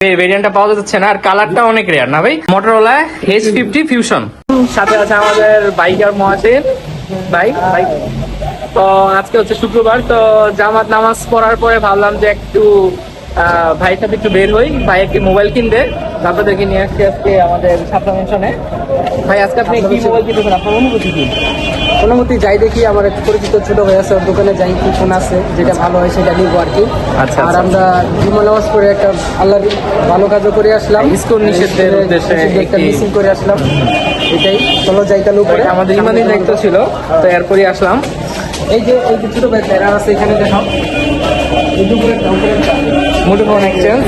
ভেরিয়েন্টটা পাওয়া যাচ্ছে না আর কালারটা অনেক রেয়ার না ভাই? মোটরোলা এইচ ফিফটি ফিউশন সাথে আছে আমাদের বাইকার মহাসিন বাইক বাইক তো আজকে হচ্ছে শুক্রবার তো জামাত নামাজ পড়ার পরে ভাবলাম যে একটু আহ, ভাইয়ের সাথে একটু বের হই। ভাই একটি মোবাইল কিনবে আপনাদেরকে নিয়ে আসছি আজকে আমাদের ছাত্র মেনশনে ভাই আজকে আপনি কি মোবাইল কিনবেন? আপনার অনুভূতি কি? অনুমতি যাই দেখি আমার এক পরিচিত ছোট ভাই আছে ওর দোকানে যাই কি ফোন আছে যেটা ভালো হয় সেটা নিবো আর কি। আচ্ছা, আর আচ্ছা। আমরা জুমা নামাজ করে একটা আল্লাহর ভালো কাজও করে আসলাম। ইসকন নিষেধের উদ্দেশ্যে একটা মিছিল করে আসলাম। এটাই চলো যাই তাহলে উপরে। আমাদের ইমানের দায়িত্ব ছিল তো এরপরই আসলাম। এই যে এই যে ছোট ভাই প্যারা আছে এখানে দেখাও এই যে উপরে একটা, উপরে একটা। মুঠোফোন এক্সচেঞ্জ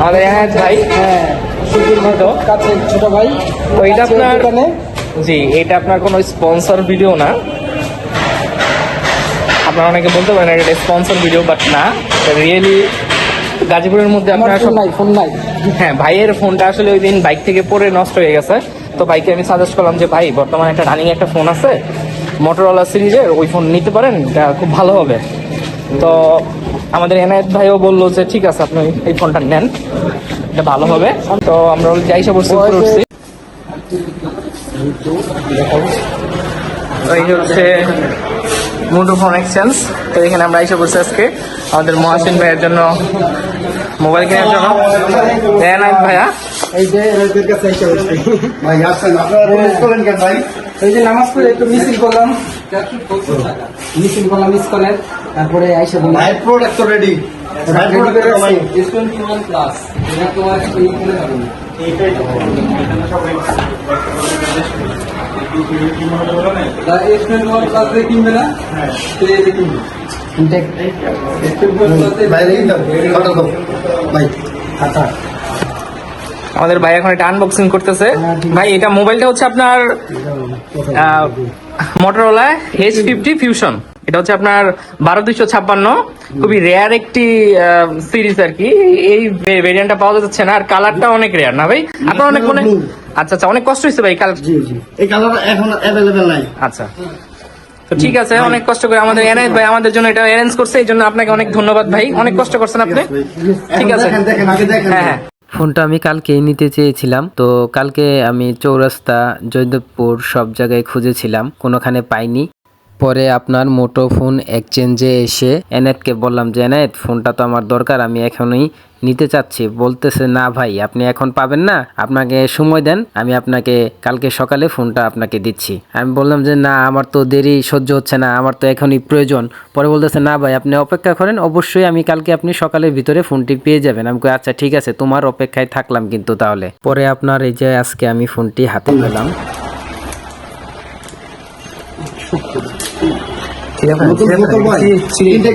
আমাদের এনায়েত ভাই হ্যাঁ। মতো। কাছে ছোট ভাই। তো এটা আপনার জি এটা আপনার কোনো স্পন্সর ভিডিও না। আপনারা অনেকে বলতে পারেন এটা স্পন্সর ভিডিও বাট না রিয়েলি গাজীপুরের মধ্যে আপনার ফোন নাই ফোন নাই। হ্যাঁ ভাইয়ের ফোনটা আসলে ওই দিন বাইক থেকে পড়ে নষ্ট হয়ে গেছে। তো বাইকে আমি সাজেস্ট করলাম যে ভাই বর্তমানে একটা রানিং একটা ফোন আছে মোটরওয়ালা সিরিজের ওই ফোন নিতে পারেন এটা খুব ভালো হবে। তো আমাদের এনায়েত ভাইও বলল যে ঠিক আছে আপনি এই ফোনটা নেন এটা ভালো হবে। তো আমরা যাইসা বসে উপরে উঠছি। এই হচ্ছে মুঠোফোন এক্সচেঞ্জ তো এখানে আমরা এসে বসে আজকে আমাদের মহাসিন ভাইয়ের জন্য মোবাইল কেনার জন্য। ভাইয়া। এই যে এদের কাছে এসে বসছি। ভাই আসছেন আপনারা রিলিজ করলেন কেন ভাই? এই যে নামাজ পড়ে একটু মিছিল করলাম। মিছিল করলাম স্কুলের তারপরে আইসা বললাম। প্রোডাক্ট তো রেডি আচ্ছা আমাদের ভাই এখন এটা আনবক্সিং করতেছে। ভাই এটা মোবাইলটা হচ্ছে আপনার মোটরোলা এইচ ফিফটি ফিউশন এটা হচ্ছে আপনার বারো দুইশো ছাপ্পান্ন। খুবই রেয়ার একটি সিরিজ আর কি। এই ভেরিয়েন্টটা পাওয়া যাচ্ছে না আর কালারটা অনেক রেয়ার না ভাই? আপনার অনেক মনে আচ্ছা আচ্ছা অনেক কষ্ট হয়েছে ভাই কালার জি জি। এই কালার এখন অ্যাভেলেবেল নাই। আচ্ছা। তো ঠিক আছে অনেক কষ্ট করে আমাদের এনআইএস ভাই আমাদের জন্য এটা অ্যারেঞ্জ করছে এই জন্য আপনাকে অনেক ধন্যবাদ ভাই। অনেক কষ্ট করছেন আপনি। ঠিক আছে। দেখেন দেখেন আগে দেখেন। হ্যাঁ হ্যাঁ। ফোনটা আমি কালকেই নিতে চেয়েছিলাম তো কালকে আমি চৌরাস্তা জয়দেবপুর সব জায়গায় খুঁজেছিলাম কোনোখানে পাইনি। পরে আপনার মোটো ফোন এক্সচেঞ্জে এসে এনায়েতকে বললাম যে এনায়েত ফোনটা তো আমার দরকার, আমি এখনই নিতে চাচ্ছি। বলতেছে, না ভাই, আপনি এখন পাবেন না, আপনাকে সময় দেন, আমি আপনাকে কালকে সকালে ফোনটা আপনাকে দিচ্ছি। আমি বললাম যে, না, আমার তো দেরি, সহ্য হচ্ছে না, আমার তো এখনই প্রয়োজন। পরে বলতেছে, না ভাই, আপনি অপেক্ষা করেন, অবশ্যই আমি কালকে আপনি সকালের ভিতরে ফোনটি পেয়ে যাবেন। আমি আচ্ছা ঠিক আছে, তোমার অপেক্ষায় থাকলাম কিন্তু তাহলে। পরে আপনার এই যে, আজকে আমি ফোনটি হাতে পেলাম ভাই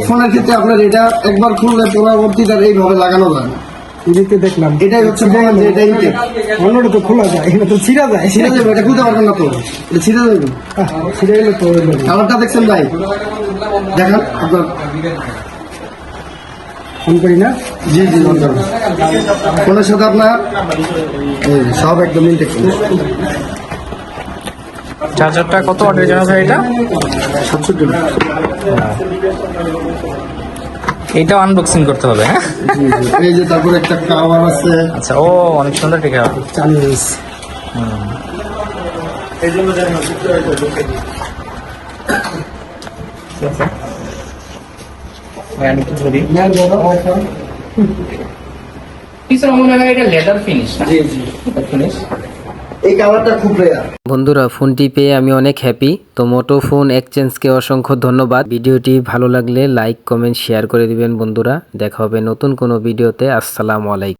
ফোনের ক্ষেত্রে আপনার এটা একবার খুললে পরবর্তীতে এইভাবে লাগানো যায় না। দেখলাম। এটাই হচ্ছে বলেন যে এটা ইনটেক। অন্যটা তো খোলা যায় এটা তো ছিঁড়া যায়। ছিঁড়ে যাবে এটা পারবেন না তো। এটা ছিঁড়ে যাবে। আহ, ছিঁড়ে গেলে তো হইল দেখছেন ভাই? দেখেন আপনার। ফোন করি না? জি জি নন্দন ফোনের সাথে আপনার সব একদম ইনটেক চার্জারটা কত অর্ডারের জন্য ভাই এটা? সাতষট্টি। এইটাও আনবক্সিং করতে হবে হ্যাঁ? এই যে তারপরে একটা কাভার আছে। আচ্ছা ও অনেক সুন্দর হয়েছে পিছনে মনে হয় এটা লেদার ফিনিশ না? জি জি। ফিনিশ বন্ধুরা, ফোনটি পেয়ে আমি অনেক হ্যাপি তো মোটো ফোন এক্সচেঞ্জকে অসংখ্য ধন্যবাদ। ভিডিওটি ভালো লাগলে লাইক কমেন্ট শেয়ার করে দিবেন বন্ধুরা। দেখা হবে নতুন কোনো ভিডিওতে। আসসালামু আলাইকুম।